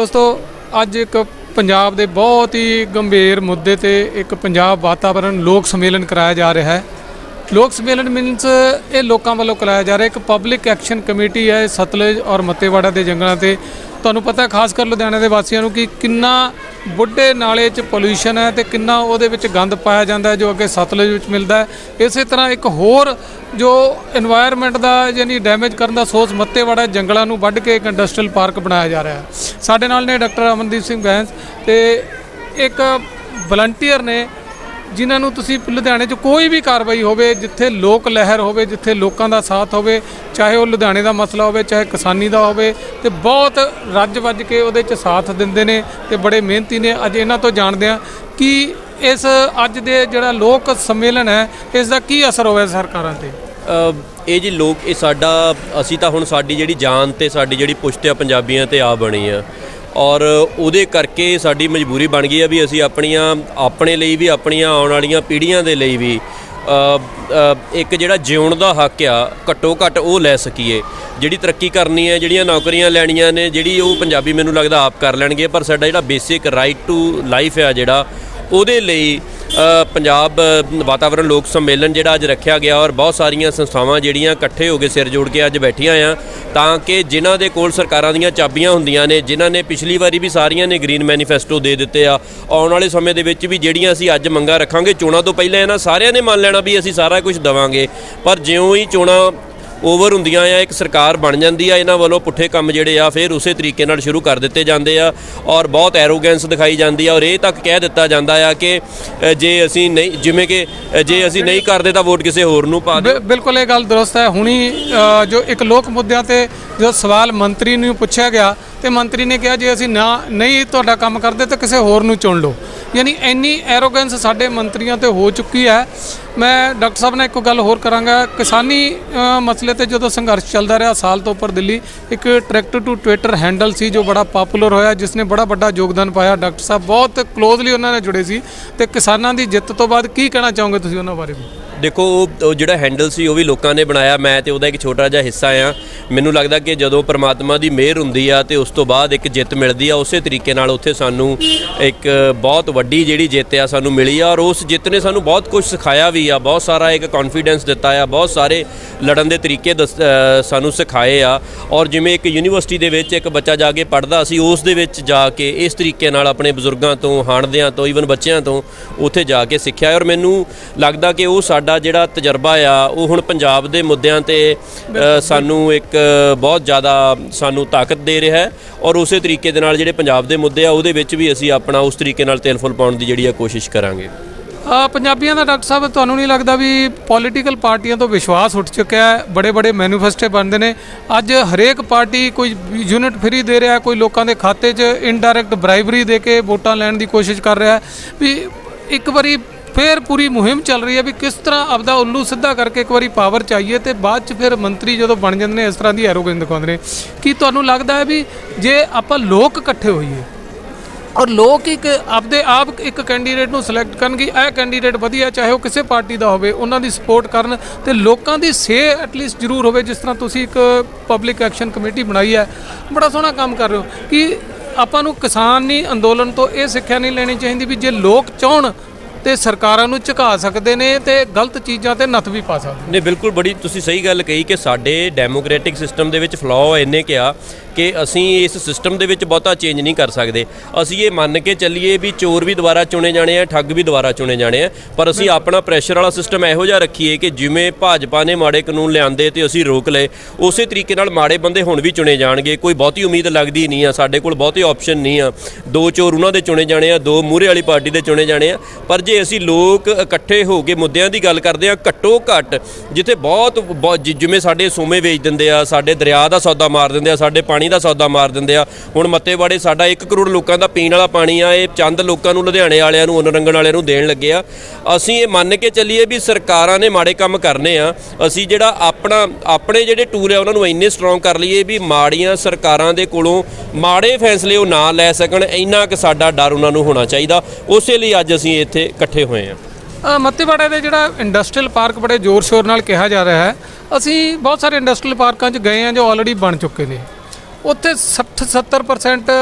ਦੋਸਤੋ, ਅੱਜ ਇੱਕ ਪੰਜਾਬ ਦੇ ਬਹੁਤ ਹੀ ਗੰਭੀਰ ਮੁੱਦੇ ਤੇ ਇੱਕ ਪੰਜਾਬ ਵਾਤਾਵਰਣ ਲੋਕ ਸੰਮੇਲਨ ਕਰਾਇਆ ਜਾ ਰਿਹਾ ਹੈ। ਲੋਕ ਸੰਮੇਲਨ ਮੀਨਸ ਇਹ ਲੋਕਾਂ ਵੱਲੋਂ ਕਰਾਇਆ ਜਾ ਰਿਹਾ, ਇੱਕ ਪਬਲਿਕ ਐਕਸ਼ਨ ਕਮੇਟੀ ਹੈ ਸਤਲੁਜ ਔਰ ਮੱਤੇਵਾੜਾ ਦੇ ਜੰਗਲਾਂ ਤੇ। ਤੁਹਾਨੂੰ ਪਤਾ ਖਾਸ ਕਰ ਲੁਧਿਆਣੇ ਦੇ ਵਾਸੀਆਂ ਨੂੰ ਕਿ ਕਿੰਨਾ ਬੁੱਢੇ ਨਾਲੇ 'ਚ ਪੋਲੂਸ਼ਨ ਹੈ ਤੇ ਕਿੰਨਾ ਉਹਦੇ ਵਿੱਚ ਗੰਦ ਪਾਇਆ ਜਾਂਦਾ ਜੋ ਅੱਗੇ ਸਤਲੁਜ ਵਿੱਚ ਮਿਲਦਾ ਇਸੇ ਤਰ੍ਹਾਂ ਇੱਕ ਹੋਰ ਜੋ এনवायरमेंट ਦਾ ਯਾਨੀ ਡੈਮੇਜ ਕਰਨ ਦਾ ਸੋਚ ਮੱਤੇਵਾੜਾ ਜੰਗਲਾਂ ਨੂੰ ਵੱਢ ਕੇ ਇੱਕ ਇੰਡਸਟਰੀਅਲ ਪਾਰਕ ਬਣਾਇਆ ਜਾ ਰਿਹਾ ਸਾਡੇ ਨਾਲ ਨੇ ਡਾਕਟਰ ਅਮਨਦੀਪ ਸਿੰਘ ਬੈਂਸ ਤੇ ਇੱਕ ਵਲੰਟੀਅਰ ਨੇ ਜਿਨ੍ਹਾਂ ਨੂੰ ਤੁਸੀਂ ਲੁਧਿਆਣੇ 'ਚ ਕੋਈ ਵੀ ਕਾਰਵਾਈ ਹੋਵੇ, ਜਿੱਥੇ ਲੋਕ ਲਹਿਰ ਹੋਵੇ, ਜਿੱਥੇ ਲੋਕਾਂ ਦਾ ਸਾਥ ਹੋਵੇ, ਚਾਹੇ ਉਹ ਲੁਧਿਆਣੇ ਦਾ ਮਸਲਾ ਹੋਵੇ, ਚਾਹੇ ਕਿਸਾਨੀ ਦਾ ਹੋਵੇ, ਤੇ ਬਹੁਤ ਰੱਜ ਵੱਜ ਕੇ ਉਹਦੇ 'ਚ ਸਾਥ ਦਿੰਦੇ ਨੇ ਤੇ ਬੜੇ ਮਿਹਨਤੀ ਨੇ। ਅੱਜ ਇਹਨਾਂ ਤੋਂ ਜਾਣਦੇ ਆ ਕਿ ਇਸ ਅੱਜ ਦੇ ਜਿਹੜਾ ਲੋਕ ਸੰਮੇਲਨ ਹੈ, ਇਸ ਦਾ ਕੀ ਅਸਰ ਹੋਵੇ ਸਰਕਾਰਾਂ ਤੇ? ਇਹ ਜੀ ਲੋਕ, ਇਹ ਸਾਡਾ, ਅਸੀਂ ਤਾਂ ਹੁਣ ਸਾਡੀ ਜਿਹੜੀ ਜਾਨ ਤੇ ਸਾਡੀ ਜਿਹੜੀ ਪੁਸ਼ਤ ਆ ਪੰਜਾਬੀਆਂ ਤੇ ਆ ਬਣੀ ਆ। ਔਰ ਉਹਦੇ ਕਰਕੇ ਸਾਡੀ ਮਜਬੂਰੀ ਬਣ ਗਈ ਆ ਵੀ ਅਸੀਂ ਆਪਣੀਆਂ, ਆਪਣੇ ਲਈ ਵੀ, ਆਪਣੀਆਂ ਆਉਣ ਵਾਲੀਆਂ ਪੀੜ੍ਹੀਆਂ ਦੇ ਲਈ ਵੀ ਇੱਕ ਜਿਹੜਾ ਜਿਉਣ ਦਾ ਹੱਕ ਆ, ਘੱਟੋ ਘੱਟ ਉਹ ਲੈ ਸਕੀਏ। ਜਿਹੜੀ ਤਰੱਕੀ ਕਰਨੀ ਹੈ, ਜਿਹੜੀਆਂ ਨੌਕਰੀਆਂ ਲੈਣੀਆਂ ਨੇ, ਜਿਹੜੀ ਉਹ ਪੰਜਾਬੀ ਮੈਨੂੰ ਲੱਗਦਾ ਆਪ ਕਰ ਲੈਣਗੇ, ਪਰ ਸਾਡਾ ਜਿਹੜਾ ਬੇਸਿਕ ਰਾਈਟ ਟੂ ਲਾਈਫ ਆ ਜਿਹੜਾ ਉਹਦੇ ਲਈ ਪੰਜਾਬ ਅ, ਵਾਤਾਵਰਣ ਲੋਕ ਸੰਮੇਲਨ ਜਿਹੜਾ ਅੱਜ ਰੱਖਿਆ ਗਿਆ ਔਰ ਬਹੁਤ ਸਾਰੀਆਂ ਸੰਸਥਾਵਾਂ ਜਿਹੜੀਆਂ ਇਕੱਠੇ ਹੋ ਕੇ ਸਿਰ ਜੋੜ ਕੇ ਅੱਜ ਬੈਠੀਆਂ ਆ ਤਾਂ ਕਿ ਜਿਨ੍ਹਾਂ ਦੇ ਕੋਲ ਸਰਕਾਰਾਂ ਦੀਆਂ ਚਾਬੀਆਂ ਹੁੰਦੀਆਂ ਨੇ ਜਿਨ੍ਹਾਂ ਨੇ ਪਿਛਲੀ ਵਾਰੀ ਵੀ ਸਾਰੀਆਂ ਨੇ ਗ੍ਰੀਨ ਮੈਨੀਫੈਸਟੋ ਦੇ ਦਿੱਤੇ ਆ ਆਉਣ ਵਾਲੇ ਸਮੇਂ ਦੇ ਵਿੱਚ ਵੀ ਜਿਹੜੀਆਂ ਅਸੀਂ ਅੱਜ ਮੰਗਾਂ ਰੱਖਾਂਗੇ ਚੋਣਾਂ ਤੋਂ ਪਹਿਲਾਂ ਇਹਨਾਂ ਸਾਰਿਆਂ ਨੇ ਮੰਨ ਲੈਣਾ ਵੀ ਅਸੀਂ ਸਾਰਾ ਕੁਝ ਦਵਾਂਗੇ ਪਰ ਜਿਉਂ ਹੀ ਚੋਣਾਂ ਓਵਰ ਹੁੰਦੀਆਂ ਆ, ਇੱਕ ਸਰਕਾਰ ਬਣ ਜਾਂਦੀ ਆ, ਇਹਨਾਂ ਵੱਲੋਂ ਪੁੱਠੇ ਕੰਮ ਜਿਹੜੇ ਆ, ਫਿਰ ਉਸੇ ਤਰੀਕੇ ਨਾਲ ਸ਼ੁਰੂ ਕਰ ਦਿੱਤੇ ਜਾਂਦੇ ਆ ਔਰ ਬਹੁਤ ਐਰੋਗੈਂਸ ਦਿਖਾਈ ਜਾਂਦੀ ਆ ਔਰ ਇਹ ਤੱਕ ਕਹਿ ਦਿੱਤਾ ਜਾਂਦਾ ਆ ਕਿ ਜੇ ਅਸੀਂ ਨਹੀਂ, ਜਿਵੇਂ ਕਿ ਜੇ ਅਸੀਂ ਨਹੀਂ ਕਰਦੇ ਤਾਂ ਵੋਟ ਕਿਸੇ ਹੋਰ ਨੂੰ ਪਾ ਦਿਓ। ਬਿਲਕੁਲ ਇਹ ਗੱਲ ਦਰੁਸਤ ਹੈ। ਹੁਣੀ ਜੋ ਇੱਕ ਲੋਕ ਮੁੱਦਿਆਂ ਤੇ ਜੋ ਸਵਾਲ ਮੰਤਰੀ ਨੂੰ ਪੁੱਛਿਆ ਗਿਆ ਤੇ ਮੰਤਰੀ ਨੇ ਕਿਹਾ, ਜੇ ਅਸੀਂ ਨਾ, ਨਹੀਂ ਤੁਹਾਡਾ ਕੰਮ ਕਰਦੇ ਤਾਂ ਕਿਸੇ ਹੋਰ ਨੂੰ ਚੁਣ ਲਓ। ਯਾਨੀ ਇੰਨੀ ਐਰੋਗੈਂਸ ਸਾਡੇ ਮੰਤਰੀਆਂ ਤੇ ਹੋ ਚੁੱਕੀ ਹੈ ਮੈਂ ਡਾਕਟਰ ਸਾਹਿਬ ਨਾਲ ਇੱਕ ਗੱਲ ਹੋਰ ਕਰਾਂਗਾ। ਕਿਸਾਨੀ ਮਸਲੇ ਤੇ ਜਦੋਂ ਸੰਘਰਸ਼ ਚੱਲਦਾ ਰਿਹਾ ਸਾਲ ਤੋਂ ਉੱਪਰ ਦਿੱਲੀ, ਇੱਕ ਟਰੈਕਟਰ ਟੂ ਟਵਿੱਟਰ ਹੈਂਡਲ ਸੀ ਜੋ ਬੜਾ ਪਪੂਲਰ ਹੋਇਆ, ਜਿਸ ਨੇ ਬੜਾ ਵੱਡਾ ਯੋਗਦਾਨ ਪਾਇਆ। ਡਾਕਟਰ ਸਾਹਿਬ ਬਹੁਤ ਕਲੋਜ਼ਲੀ ਉਹਨਾਂ ਨਾਲ ਜੁੜੇ ਸੀ। ਤੇ ਕਿਸਾਨਾਂ ਦੀ ਜਿੱਤ ਤੋਂ ਬਾਅਦ ਕੀ ਕਹਿਣਾ ਚਾਹੋਗੇ ਤੁਸੀਂ ਉਹਨਾਂ ਬਾਰੇ? ਵੀ ਦੇਖੋ, ਉਹ- ਉਹ ਜਿਹੜਾ ਹੈਂਡਲ ਸੀ, ਉਹ ਵੀ ਲੋਕਾਂ ਨੇ ਬਣਾਇਆ। ਮੈਂ ਤੇ ਉਹਦਾ ਇੱਕ ਛੋਟਾ ਜਿਹਾ ਹਿੱਸਾ ਆ। ਮੈਨੂੰ ਲੱਗਦਾ ਕਿ ਜਦੋਂ ਪ੍ਰਮਾਤਮਾ ਦੀ ਮਿਹਰ ਹੁੰਦੀ ਆ ਤੇ ਉਸ ਤੋਂ ਬਾਅਦ ਇੱਕ ਜਿੱਤ ਮਿਲਦੀ ਆ, ਉਸੇ ਤਰੀਕੇ ਨਾਲ ਉੱਥੇ ਸਾਨੂੰ ਇੱਕ ਬਹੁਤ ਵੱਡੀ ਜਿਹੜੀ ਜਿੱਤ ਆ ਸਾਨੂੰ ਮਿਲੀ ਆ। ਔਰ ਉਸ ਜਿੱਤ ਨੇ ਸਾਨੂੰ ਬਹੁਤ ਕੁਝ ਸਿਖਾਇਆ ਵੀ ਆ ਬਹੁਤ ਸਾਰਾ ਇੱਕ ਕੌਨਫੀਡੈਂਸ ਦਿੱਤਾ ਆ ਬਹੁਤ ਸਾਰੇ ਲੜਨ ਦੇ ਤਰੀਕੇ ਸਾਨੂੰ ਸਿਖਾਏ ਆ। ਔਰ ਜਿਵੇਂ ਇੱਕ ਯੂਨੀਵਰਸਿਟੀ ਦੇ ਵਿੱਚ ਇੱਕ ਬੱਚਾ ਜਾ ਕੇ ਪੜਦਾ ਸੀ ਉਸ ਦੇ ਵਿੱਚ ਜਾ ਕੇ ਇਸ ਤਰੀਕੇ ਨਾਲ ਆਪਣੇ ਬਜ਼ੁਰਗਾਂ ਤੋਂ ਹਾਣਦਿਆਂ ਤੋਂ ਈਵਨ ਬੱਚਿਆਂ ਤੋਂ ਉੱਥੇ ਜਾ ਕੇ ਸਿੱਖਿਆ। ਔਰ ਮੈਨੂੰ ਲੱਗਦਾ ਕਿ ਉਹ ਸਾਡਾ ਜਿਹੜਾ ਤਜਰਬਾ ਆ ਉਹ ਹੁਣ ਪੰਜਾਬ ਦੇ ਮੁੱਦਿਆਂ ਤੇ ਸਾਨੂੰ ਇੱਕ ਬਹੁਤ ਜ਼ਿਆਦਾ ਸਾਨੂੰ ਤਾਕਤ ਦੇ ਰਿਹਾ ਹੈ। ਔਰ ਉਸੇ ਤਰੀਕੇ ਦੇ ਨਾਲ ਜਿਹੜੇ ਪੰਜਾਬ ਦੇ ਮੁੱਦੇ ਆ ਉਹਦੇ ਵਿੱਚ ਵੀ ਅਸੀਂ ਆਪਣਾ ਉਸ ਤਰੀਕੇ ਨਾਲ ਤਿਲ ਫੁੱਲ ਪਾਉਣ ਦੀ ਜਿਹੜੀ ਆ ਕੋਸ਼ਿਸ਼ ਕਰਾਂਗੇ। ਪੰਜਾਬੀਆਂ ਦਾ ਡਾਕਟਰ ਸਾਹਿਬ, ਤੁਹਾਨੂੰ ਨਹੀਂ ਲੱਗਦਾ ਵੀ ਪੋਲੀਟੀਕਲ ਪਾਰਟੀਆਂ ਤੋਂ ਵਿਸ਼ਵਾਸ ਉੱਠ ਚੁੱਕਿਆ ਹੈ? ਬੜੇ ਬੜੇ ਮੈਨੀਫੈਸਟੇ ਬਣਦੇ ਨੇ। ਅੱਜ ਹਰੇਕ ਪਾਰਟੀ ਕੋਈ ਯੂਨਿਟ ਫ੍ਰੀ ਦੇ ਰਿਹਾ ਕੋਈ ਲੋਕਾਂ ਦੇ ਖਾਤੇ 'ਚ ਇਨਡਾਇਰੈਕਟ ਬ੍ਰਾਈਬਰੀ ਦੇ ਕੇ ਵੋਟਾਂ ਲੈਣ ਦੀ ਕੋਸ਼ਿਸ਼ ਕਰ ਰਿਹਾ ਵੀ ਇੱਕ ਵਾਰੀ ਫੇਰ ਪੂਰੀ ਮੁਹਿੰਮ ਚੱਲ ਰਹੀ ਹੈ ਵੀ ਕਿਸ ਤਰ੍ਹਾਂ ਆਪਦਾ ਉੱਲੂ ਸਿੱਧਾ ਕਰਕੇ ਇੱਕ ਵਾਰੀ ਪਾਵਰ ਚਾਹੀਏ ਤੇ ਬਾਅਦ 'ਚ ਫਿਰ ਮੰਤਰੀ ਜਦੋਂ ਬਣ ਜਾਂਦੇ ਨੇ, ਇਸ ਤਰ੍ਹਾਂ ਦੀ ਐਰੋਗੈਂਸ ਦਿਖਾਉਂਦੇ ਨੇ। ਕੀ ਤੁਹਾਨੂੰ ਲੱਗਦਾ ਹੈ ਵੀ ਜੇ ਆਪਾਂ ਲੋਕ ਇਕੱਠੇ ਹੋਈਏ ਔਰ ਲੋਕ ਇੱਕ ਆਪਦੇ ਆਪ ਇੱਕ ਕੈਂਡੀਡੇਟ ਨੂੰ ਸਿਲੈਕਟ ਕਰਨਗੇ, ਇਹ ਕੈਂਡੀਡੇਟ ਵਧੀਆ ਚਾਹੇ ਉਹ ਕਿਸੇ ਪਾਰਟੀ ਦਾ ਹੋਵੇ, ਉਹਨਾਂ ਦੀ ਸਪੋਰਟ ਕਰਨ ਤੇ ਲੋਕਾਂ ਦੀ ਸੇ ਐਟਲੀਸਟ ਜ਼ਰੂਰ ਹੋਵੇ, ਜਿਸ ਤਰ੍ਹਾਂ ਤੁਸੀਂ ਇੱਕ ਪਬਲਿਕ ਐਕਸ਼ਨ ਕਮੇਟੀ ਬਣਾਈ ਹੈ। ਬੜਾ ਸੋਹਣਾ ਕੰਮ ਕਰ ਰਹੇ ਹੋ ਕਿ ਆਪਾਂ ਨੂੰ ਕਿਸਾਨੀ ਅੰਦੋਲਨ ਤੋਂ ਇਹ ਸਿੱਖਿਆ ਨਹੀਂ ਲੈਣੀ ਚਾਹੀਦੀ ਵੀ ਜੇ ਲੋਕ ਚਾਹਣ ਤੇ ਸਰਕਾਰਾਂ ਨੂੰ ਝੁਕਾ ਸਕਦੇ ਨੇ ਤੇ ਗਲਤ ਚੀਜ਼ਾਂ ਤੇ ਨੱਥ ਵੀ ਪਾ ਸਕਦੇ ਨੇ। ਬਿਲਕੁਲ ਬੜੀ ਤੁਸੀਂ ਸਹੀ ਗੱਲ ਕਹੀ ਕਿ ਸਾਡੇ ਡੈਮੋਕ੍ਰੈਟਿਕ ਸਿਸਟਮ ਦੇ ਵਿੱਚ ਫਲੋ ਇੰਨੇ ਕਿਹਾ ਕਿ ਅਸੀਂ ਇਸ ਸਿਸਟਮ ਦੇ ਵਿੱਚ ਬਹੁਤਾ ਚੇਂਜ ਨਹੀਂ ਕਰ ਸਕਦੇ। ਅਸੀਂ ਇਹ ਮੰਨ ਕੇ ਚੱਲੀਏ ਵੀ ਚੋਰ ਵੀ ਦੁਬਾਰਾ ਚੁਣੇ ਜਾਣੇ ਆ ਠੱਗ ਵੀ ਦੁਬਾਰਾ ਚੁਣੇ ਜਾਣੇ ਆ ਪਰ ਅਸੀਂ ਆਪਣਾ ਪ੍ਰੈਸ਼ਰ ਵਾਲਾ ਸਿਸਟਮ ਇਹੋ ਜਿਹਾ ਰੱਖੀਏ ਕਿ ਜਿਵੇਂ ਭਾਜਪਾ ਨੇ ਮਾੜੇ ਕਾਨੂੰਨ ਲਿਆਂਦੇ ਤੇ ਅਸੀਂ ਰੋਕ ਲਏ ਉਸੇ ਤਰੀਕੇ ਨਾਲ ਮਾੜੇ ਬੰਦੇ ਹੁਣ ਵੀ ਚੁਣੇ ਜਾਣਗੇ। ਕੋਈ ਬਹੁਤੀ ਉਮੀਦ ਲੱਗਦੀ ਨਹੀਂ ਆ ਸਾਡੇ ਕੋਲ ਬਹੁਤੇ ਆਪਸ਼ਨ ਨਹੀਂ ਆ। ਦੋ ਚੋਰ ਉਹਨਾਂ ਦੇ ਚੁਣੇ ਜਾਣੇ ਆ ਦੋ ਮੂਹਰੇ ਵਾਲੀ ਪਾਰਟੀ ਦੇ ਚੁਣੇ ਜਾਣੇ ਆ। ਪਰ ਜੇ ਅਸੀਂ ਲੋਕ ਇਕੱਠੇ ਹੋ ਕੇ ਮੁੱਦਿਆਂ ਦੀ ਗੱਲ ਕਰਦੇ ਆ ਘੱਟੋ ਘੱਟ ਜਿੱਥੇ ਬਹੁਤ ਜਿਵੇਂ ਸਾਡੇ ਸੋਮੇ ਵੇਚ ਦਿੰਦੇ ਆ ਸਾਡੇ ਦਰਿਆ ਦਾ ਸੌਦਾ ਮਾਰ ਦਿੰਦੇ ਆ ਸਾਡੇ ਪਾਣੀ ਦਾ ਸੌਦਾ ਮਾਰ ਦਿੰਦੇ ਆ। ਹੁਣ ਮੱਤੇਵਾੜੇ ਸਾਡਾ 1 ਕਰੋੜ ਲੋਕਾਂ ਦਾ ਪੀਣ ਵਾਲਾ ਪਾਣੀ ਆ ਇਹ ਚੰਦ ਲੋਕਾਂ ਨੂੰ ਲੁਧਿਆਣੇ ਵਾਲਿਆਂ ਨੂੰ ਉਨਰੰਗਣ ਵਾਲਿਆਂ ਨੂੰ ਦੇਣ ਲੱਗੇ ਆ। ਅਸੀਂ ਇਹ ਮੰਨ ਕੇ ਚੱਲੀਏ ਵੀ ਸਰਕਾਰਾਂ ਨੇ ਮਾੜੇ ਕੰਮ ਕਰਨੇ ਆ। ਅਸੀਂ ਜਿਹੜਾ ਆਪਣਾ ਆਪਣੇ ਜਿਹੜੇ ਟੂਲ ਆ ਉਹਨਾਂ ਨੂੰ ਇੰਨੇ ਸਟਰੋਂਗ ਕਰ ਲਈਏ ਵੀ ਮਾੜੀਆਂ ਸਰਕਾਰਾਂ ਦੇ ਕੋਲੋਂ ਮਾੜੇ ਫੈਸਲੇ ਉਹ ਨਾ ਲੈ ਸਕਣ। ਇੰਨਾ ਕਿ ਸਾਡਾ ਡਰ ਉਹਨਾਂ ਨੂੰ ਹੋਣਾ ਚਾਹੀਦਾ। ਉਸੇ ਲਈ ਅੱਜ ਅਸੀਂ ਇੱਥੇ ਇਕੱਠੇ ਹੋਏ ਆ। ਅ, ਮੱਤੇਵਾੜਾ ਦੇ ਜਿਹੜਾ ਇੰਡਸਟਰੀਅਲ ਪਾਰਕ ਬੜੇ ਜ਼ੋਰ ਸ਼ੋਰ ਨਾਲ ਕਿਹਾ ਜਾ ਰਿਹਾ ਹੈ। ਅਸੀਂ ਬਹੁਤ ਸਾਰੇ ਇੰਡਸਟਰੀਅਲ ਪਾਰਕਾਂ 'ਚ ਗਏ ਹਾਂ ਜੋ ਆਲਰੇਡੀ ਬਣ ਚੁੱਕੇ ਨੇ। ਉੱਥੇ 60 70%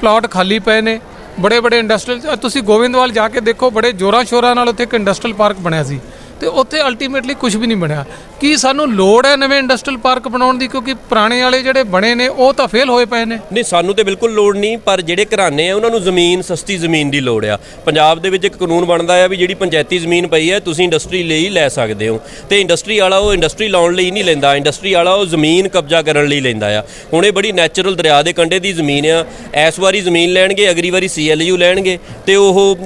ਪਲਾਟ ਖਾਲੀ ਪਏ ਨੇ। ਬੜੇ ਬੜੇ ਇੰਡਸਟਰੀਅਲ ਤੁਸੀਂ ਗੋਬਿੰਦਵਾਲ ਜਾ ਕੇ ਦੇਖੋ, ਬੜੇ ਜੋਰਾਂ ਸ਼ੋਰਾਂ ਨਾਲ ਉੱਥੇ ਇੱਕ ਇੰਡਸਟਰੀਅਲ ਪਾਰਕ ਬਣਿਆ ਸੀ। ਤੇ ਉੱਥੇ ਅਲਟੀਮੇਟਲੀ ਕੁਝ ਵੀ ਨਹੀਂ ਬਣਿਆ। ਕੀ ਸਾਨੂੰ ਲੋੜ ਹੈ ਨਵੇਂ ਇੰਡਸਟਰੀਅਲ ਪਾਰਕ ਬਣਾਉਣ ਦੀ? ਕਿਉਂਕਿ ਪੁਰਾਣੇ ਵਾਲੇ ਜਿਹੜੇ ਬਣੇ ਨੇ, ਉਹ ਤਾਂ ਫੇਲ ਹੋਏ ਪਏ ਨੇ। ਨਹੀਂ, ਸਾਨੂੰ ਤੇ ਬਿਲਕੁਲ ਲੋੜ ਨਹੀਂ, ਪਰ ਜਿਹੜੇ ਘਰਾਣੇ ਆ, ਉਹਨਾਂ ਨੂੰ ਜ਼ਮੀਨ, ਸਸਤੀ ਜ਼ਮੀਨ ਦੀ ਲੋੜ ਆ। ਪੰਜਾਬ ਦੇ ਵਿੱਚ ਇੱਕ ਕਾਨੂੰਨ ਬਣਦਾ ਆ ਵੀ ਜਿਹੜੀ ਪੰਚਾਇਤੀ ਜ਼ਮੀਨ ਪਈ ਹੈ ਤੁਸੀਂ ਇੰਡਸਟਰੀ ਲਈ ਲੈ ਸਕਦੇ ਹੋ। ਤੇ ਇੰਡਸਟਰੀ ਵਾਲਾ ਉਹ ਇੰਡਸਟਰੀ ਲਾਉਣ ਲਈ ਨਹੀਂ ਲੈਂਦਾ। ਇੰਡਸਟਰੀ ਵਾਲਾ ਉਹ ਜ਼ਮੀਨ ਕਬਜ਼ਾ ਕਰਨ ਲਈ ਲੈਂਦਾ ਆ। ਹੁਣ ਇਹ ਬੜੀ ਨੈਚੁਰਲ ਦਰਿਆ ਦੇ ਕੰਢੇ ਦੀ ਜ਼ਮੀਨ ਆ। ਇਸ ਵਾਰੀ ਜ਼ਮੀਨ ਲੈਣਗੇ, ਅਗਲੀ ਵਾਰੀ ਸੀਐਲਯੂ ਲੈਣਗੇ। ਤੇ ਉਹ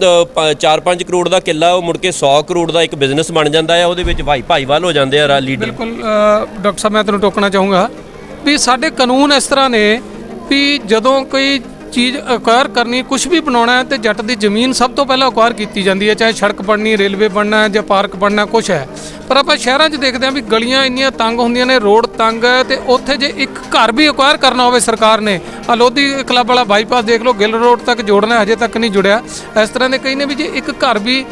4-5 ਕਰੋੜ ਦਾ ਕਿੱਲਾ, ਉਹ ਮੁੜ ਕੇ 100 ਕਰੋੜ ਦਾ ਇੱਕ ਬਿਜ਼ਨਸ ਬਣ ਜਾਂਦਾ ਆ। ਉਹਦੇ ਵਿੱਚ ਭਾਈ ਭਾਈਵਾਲ ਹੋ ਜਾਂਦੇ ਆ ਲੀਡਰ ਬਿਲਕੁਲ ਡਾਕਟਰ ਸਾਹਿਬ, ਮੈਂ ਤੁਹਾਨੂੰ ਟੋਕਣਾ ਚਾਹੂੰਗਾ ਵੀ ਸਾਡੇ ਕਾਨੂੰਨ ਇਸ ਤਰ੍ਹਾਂ ਨੇ ਵੀ ਜਦੋਂ ਕੋਈ ਚੀਜ਼ ਅਕਵਾਇਰ ਕਰਨੀ ਕੁਝ ਵੀ ਬਣਾਉਣਾ ਹੈ ਤੇ ਜੱਟ ਦੀ ਜ਼ਮੀਨ ਸਭ ਤੋਂ ਪਹਿਲਾਂ ਅਕਵਾਇਰ ਕੀਤੀ ਜਾਂਦੀ ਹੈ, ਚਾਹੇ ਸੜਕ ਬਣਨੀ, ਰੇਲਵੇ ਬਣਨਾ ਹੈ ਜਾਂ ਪਾਰਕ ਬਣਨਾ ਕੁਝ ਹੈ। ਪਰ ਆਪਾਂ ਸ਼ਹਿਰਾਂ 'ਚ ਦੇਖਦੇ ਹਾਂ ਵੀ ਗਲੀਆਂ ਇੰਨੀਆਂ ਤੰਗ ਹੁੰਦੀਆਂ ਨੇ, ਰੋਡ ਤੰਗ ਹੈ ਤੇ ਉੱਥੇ ਜੇ ਇੱਕ ਘਰ ਵੀ ਅਕਵਾਇਰ ਕਰਨਾ ਹੋਵੇ ਸਰਕਾਰ ਨੇ ਆ ਲੋਧੀ ਕਲੱਬ ਵਾਲਾ ਬਾਈਪਾਸ ਦੇਖ ਲਓ, ਗਿੱਲ ਰੋਡ ਤੱਕ ਜੋੜਨਾ ਹਜੇ ਤੱਕ ਨਹੀਂ ਜੁੜਿਆ। ਇਸ ਤਰ੍ਹਾਂ ਦੇ ਕਈ ਨੇ ਵੀ ਜੇ ਇੱਕ ਘਰ ਵੀ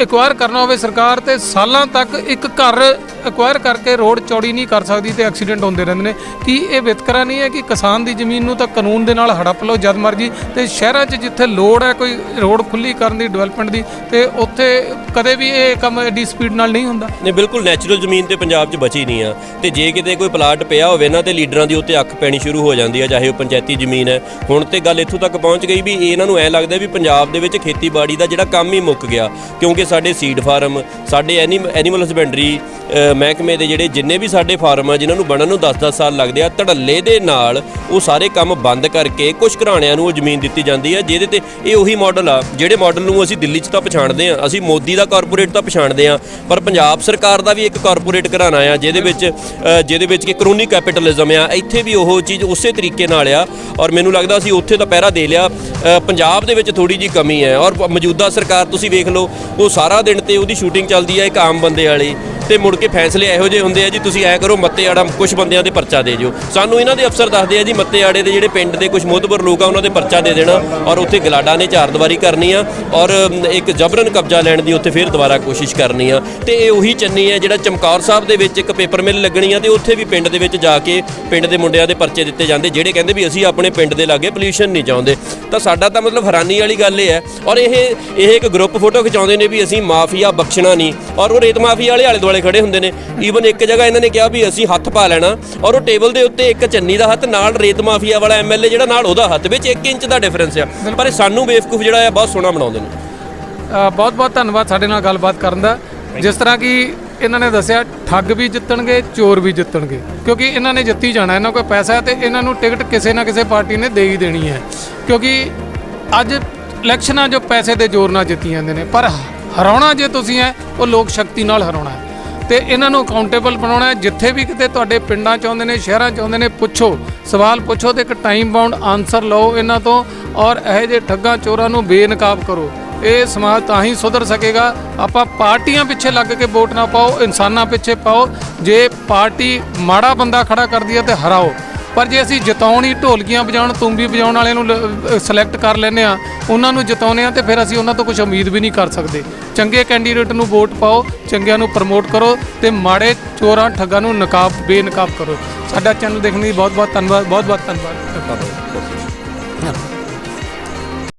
ਐਕਵਾਇਰ ਕਰਨਾ ਹੋਵੇ ਸਰਕਾਰ ਤੇ ਸਾਲਾਂ ਤੱਕ ਇੱਕ ਘਰ ਐਕਵਾਇਰ ਕਰਕੇ ਰੋਡ ਚੌੜੀ ਨਹੀਂ ਕਰ ਸਕਦੀ ਤੇ ਐਕਸੀਡੈਂਟ ਹੁੰਦੇ ਰਹਿੰਦੇ ਨੇ। ਕੀ ਇਹ ਵਿਤਕਰਾ ਨਹੀਂ ਹੈ ਕਿ ਕਿਸਾਨ ਦੀ ਜ਼ਮੀਨ ਨੂੰ ਤਾਂ ਕਾਨੂੰਨ ਦੇ ਨਾਲ ਹੜੱਪ ਲਓ ਜਦ ਮਰਜ਼ੀ ਤੇ ਸ਼ਹਿਰਾਂ 'ਚ ਜਿੱਥੇ ਲੋੜ ਹੈ ਕੋਈ ਰੋਡ ਖੁੱਲੀ ਕਰਨ ਦੀ ਡਿਵੈਲਪਮੈਂਟ ਦੀ ਤੇ ਉੱਥੇ ਕਦੇ ਵੀ ਇਹ ਕੰਮ ਐਡੀ ਸਪੀਡ ਨਾਲ ਨਹੀਂ ਹੁੰਦਾ? ਨਹੀਂ, ਬਿਲਕੁਲ ਨੈਚੁਰਲ ਜ਼ਮੀਨ ਤੇ ਪੰਜਾਬ 'ਚ ਬਚੀ ਨਹੀਂ ਆ ਤੇ ਜੇ ਕਿਤੇ ਕੋਈ ਪਲਾਟ ਪਿਆ ਹੋਵੇ ਨਾ ਤੇ ਲੀਡਰਾਂ ਦੀ ਉੱਤੇ ਅੱਖ ਪੈਣੀ ਸ਼ੁਰੂ ਹੋ ਜਾਂਦੀ ਆ, ਚਾਹੇ ਉਹ ਪੰਚਾਇਤੀ ਜ਼ਮੀਨ ਹੈ। ਹੁਣ ਤੇ ਗੱਲ ਇੱਥੋਂ ਤੱਕ ਪਹੁੰਚ ਗਈ ਵੀ ਇਹਨਾਂ ਨੂੰ ਐ ਲੱਗਦਾ ਵੀ ਪੰਜਾਬ ਦੇ ਵਿੱਚ ਖੇਤੀਬਾੜੀ ਦਾ ਜਿਹੜਾ ਕੰਮ ਹੀ ਮੁੱਕ ਗਿਆ ਕਿਉਂਕਿ ਸਾਡੇ ਸੀਡ ਫਾਰਮ ਸਾਡੇ ਐਨੀਮਲ ਹਸਬੈਂਡਰੀ ਮਹਿਕਮੇ ਦੇ ਜਿਹੜੇ ਜਿੰਨੇ ਵੀ ਸਾਡੇ ਫਾਰਮ ਆ, ਜਿਨ੍ਹਾਂ ਨੂੰ ਬਣਨ ਨੂੰ 10-10 ਸਾਲ ਲੱਗਦੇ ਆ, ਧੜੱਲੇ ਦੇ ਨਾਲ ਉਹ ਸਾਰੇ ਕੰਮ ਬੰਦ ਕਰਕੇ ਕੁਝ ਘਰਾਣਿਆਂ ਨੂੰ ਉਹ ਜ਼ਮੀਨ ਦਿੱਤੀ ਜਾਂਦੀ ਹੈ ਜਿਹਦੇ ਤੇ ਇਹ ਉਹੀ ਮਾਡਲ ਆ, ਜਿਹੜੇ ਮਾਡਲ ਨੂੰ ਅਸੀਂ ਦਿੱਲੀ 'ਚ ਤਾਂ ਪਛਾਣਦੇ ਆ, ਅਸੀਂ ਮੋਦੀ ਦਾ ਕਾਰਪੋਰੇਟ ਤਾਂ ਪਛਾਣਦੇ ਆ, ਪਰ ਪੰਜਾਬ ਸਰਕਾਰ ਦਾ ਵੀ ਇੱਕ ਕਾਰਪੋਰੇਟ ਘਰਾਣਾ ਆ, ਜਿਹਦੇ ਵਿੱਚ ਜਿਹਦੇ ਵਿੱਚ ਕਿ ਕਰੋਨੀ ਕੈਪੀਟਲਿਜ਼ਮ ਆ, ਇੱਥੇ ਵੀ ਉਹ ਚੀਜ਼ ਉਸੇ ਤਰੀਕੇ ਨਾਲ ਆ, ਔਰ ਮੈਨੂੰ ਲੱਗਦਾ ਅਸੀਂ ਉੱਥੇ ਤਾਂ ਪਹਿਰਾ ਦੇ ਲਿਆ ਪੰਜਾਬ ਦੇ ਵਿੱਚ ਥੋੜੀ ਜੀ ਕਮੀ ਹੈ, ਔਰ ਮੌਜੂਦਾ ਸਰਕਾਰ ਤੁਸੀਂ ਵੇਖ ਲਓ, ਉਹ ਸਾਰਾ ਦਿਨ ਤੇ ਉਹਦੀ ਸ਼ੂਟਿੰਗ ਚੱਲਦੀ ਹੈ ਇੱਕ ਆਮ ਬੰਦੇ ਵਾਲੀ, ਤੇ ਮੁੜ ਕੇ ਫੈਸਲੇ ਇਹੋ ਜਿਹੇ ਹੁੰਦੇ ਆ ਜੀ, ਤੁਸੀਂ ਐ ਕਰੋ, ਮੱਤੇ ਆੜਾ ਕੁਝ ਬੰਦਿਆਂ ਦੇ ਪਰਚਾ ਦੇ ਜਿਓ। ਸਾਨੂੰ ਇਹਨਾਂ ਦੇ ਅਫਸਰ ਦੱਸਦੇ ਆ ਜੀ, ਮੱਤੇ ਆੜੇ ਦੇ ਜਿਹੜੇ ਪਿੰਡ ਦੇ ਕੁਝ ਮੋਹਤਬਰ ਲੋਕ ਆ, ਉਹਨਾਂ ਦੇ ਪਰਚਾ ਦੇ ਦੇਣਾ ਔਰ ਉੱਥੇ ਗਲਾਡਾ ਨੇ ਚਾਰ ਦੀਵਾਰੀ ਕਰਨੀ ਆ ਔਰ ਇੱਕ ਜਬਰਨ ਕਬਜ਼ਾ ਲੈਣ ਦੀ ਉੱਥੇ ਫਿਰ ਦੁਬਾਰਾ ਕੋਸ਼ਿਸ਼ ਕਰਨੀ ਆ। ਤੇ ਇਹ ਉਹੀ ਚੰਨੀ ਹੈ ਜਿਹੜਾ ਚਮਕੌਰ ਸਾਹਿਬ ਦੇ ਵਿੱਚ ਇੱਕ ਪੇਪਰ ਮਿਲ ਲੱਗਣੀ ਆ, ਤੇ ਉੱਥੇ ਵੀ ਪਿੰਡ ਦੇ ਵਿੱਚ ਜਾ ਕੇ ਪਿੰਡ ਦੇ ਮੁੰਡਿਆਂ ਦੇ ਪਰਚੇ ਦਿੱਤੇ ਜਾਂਦੇ, ਜਿਹੜੇ ਕਹਿੰਦੇ ਵੀ ਅਸੀਂ ਆਪਣੇ ਪਿੰਡ ਦੇ ਲਾਗੇ ਪੋਲੂਸ਼ਨ ਨਹੀਂ ਚਾਹੁੰਦੇ। ਤਾਂ ਸਾਡਾ ਤਾਂ ਮਤਲਬ ਹੈਰਾਨੀ ਵਾਲੀ ਗੱਲ ਇਹ ਹੈ ਔਰ ਇਹ ਇਹ ਇੱਕ ਗਰੁੱਪ ਫੋਟੋ ਖਿਚਾਉਂਦੇ ਨੇ ਵੀ ਅਸੀਂ ਮਾਫੀਆ ਬਖਸ਼ਣਾ ਨਹੀਂ ਔਰ ਉਹ ਰੇਤ ਮਾਫੀਆ ਵਾਲੇ ਆਲੇ ਦੁਆਲੇ ਖੜੇ ਹੁੰਦੇ ਨੇ। ਈਵਨ ਇੱਕ ਜਗ੍ਹਾ ਇਹਨਾਂ ਨੇ ਕਿਹਾ ਵੀ ਅਸੀਂ ਹੱਥ ਪਾ ਲੈਣਾ ਔਰ ਉਹ ਟੇਬਲ ਦੇ ਉੱਤੇ ਇੱਕ ਚੰਨੀ ਦਾ ਹੱਥ ਨਾਲ ਰੇਤ ਮਾਫੀਆ ਵਾਲਾ ਐਮਐਲਏ ਜਿਹੜਾ ਨਾਲ ਉਹਦਾ ਹੱਥ ਵਿੱਚ 1 ਇੰਚ ਦਾ ਡਿਫਰੈਂਸ ਆ। ਪਰ ਇਹ ਸਾਨੂੰ ਬੇਵਕੂਫ ਜਿਹੜਾ ਆ ਬਹੁਤ ਸੋਹਣਾ ਬਣਾਉਂਦੇ ਨੇ। ਬਹੁਤ ਬਹੁਤ ਧੰਨਵਾਦ ਸਾਡੇ ਨਾਲ ਗੱਲਬਾਤ ਕਰਨ ਦਾ। ਜਿਸ ਤਰ੍ਹਾਂ ਕਿ ਇਹਨਾਂ ਨੇ ਦੱਸਿਆ ਠੱਗ ਵੀ ਜਿੱਤਣਗੇ ਚੋਰ ਵੀ ਜਿੱਤਣਗੇ। ਕਿਉਂਕਿ ਇਹਨਾਂ ਨੇ ਜਿੱਤੀ ਜਾਣਾ ਇਹਨਾਂ ਕੋਲ ਪੈਸਾ ਹੈ ਤੇ ਇਹਨਾਂ ਨੂੰ ਟਿਕਟ ਕਿਸੇ ਨਾ ਕਿਸੇ ਪਾਰਟੀ ਨੇ ਦੇ ਹੀ ਦੇਣੀ ਹੈ। ਕਿਉਂਕਿ ਅੱਜ ਇਲੈਕਸ਼ਨਾਂ ਜੋ ਪੈਸੇ ਦੇ ਜ਼ੋਰ ਨਾਲ ਜਿੱਤੀ ਜਾਂਦੇ ਨੇ ਪਰ ਹਰਾਉਣਾ ਜੇ ਤੁਸੀਂ ਹੈ ਉਹ ਲੋਕ ਸ਼ਕਤੀ ਨਾਲ ਹਰਾਉਣਾ ਹੈ। ਤੇ ਇਹਨਾਂ ਨੂੰ ਅਕਾਊਂਟੇਬਲ ਬਣਾਉਣਾ ਹੈ। ਜਿੱਥੇ ਵੀ ਕਿਤੇ ਤੁਹਾਡੇ ਪਿੰਡਾਂ ਚ ਆਉਂਦੇ ਨੇ, ਸ਼ਹਿਰਾਂ ਚ ਆਉਂਦੇ ਨੇ, ਪੁੱਛੋ। ਸਵਾਲ ਪੁੱਛੋ ਤੇ ਇੱਕ ਟਾਈਮ ਬਾਉਂਡ ਆਨਸਰ ਲਓ ਇਹਨਾਂ ਤੋਂ ਔਰ ਇਹੋ ਜਿਹੇ ਠੱਗਾਂ ਚੋਰਾਂ ਨੂੰ ਬੇਨਕਾਬ ਕਰੋ। ਇਹ ਸਮਾਜ ਤਾਂ ਹੀ ਸੁਧਰ ਸਕੇਗਾ। ਆਪਾਂ ਪਾਰਟੀਆਂ ਪਿੱਛੇ ਲੱਗ ਕੇ ਵੋਟ ਨਾ ਪਾਓ, ਇਨਸਾਨਾਂ ਪਿੱਛੇ ਪਾਓ। ਜੇ ਪਾਰਟੀ ਮਾੜਾ ਬੰਦਾ ਖੜਾ ਕਰਦੀ ਹੈ ਤੇ ਹਰਾਓ। ਪਰ ਜੇ ਅਸੀਂ ਜਿਤਾਉਣ ਹੀ ਢੋਲਕੀਆਂ ਵਜਾਉਣ, ਤੁੰਬੀ ਵਜਾਉਣ ਵਾਲਿਆਂ ਨੂੰ ਸਿਲੈਕਟ ਕਰ ਲੈਨੇ ਆ ਉਹਨਾਂ ਨੂੰ ਜਿਤਾਉਨੇ ਆ ਤੇ ਫਿਰ ਅਸੀਂ ਉਹਨਾਂ ਤੋਂ ਕੁਝ ਉਮੀਦ ਵੀ ਨਹੀਂ ਕਰ ਸਕਦੇ। ਚੰਗੇ ਕੈਂਡੀਡੇਟ ਨੂੰ ਵੋਟ ਪਾਓ, ਚੰਗਿਆਂ ਨੂੰ ਪ੍ਰਮੋਟ ਕਰੋ ਤੇ ਮਾੜੇ ਚੋਰਾਂ ਠੱਗਾਂ ਨੂੰ ਨਕਾਬ, ਬੇਨਕਾਬ ਕਰੋ। ਸਾਡਾ ਚੈਨਲ ਦੇਖਣ ਲਈ ਬਹੁਤ ਬਹੁਤ ਧੰਨਵਾਦ। ਬਹੁਤ ਬਹੁਤ ਧੰਨਵਾਦ।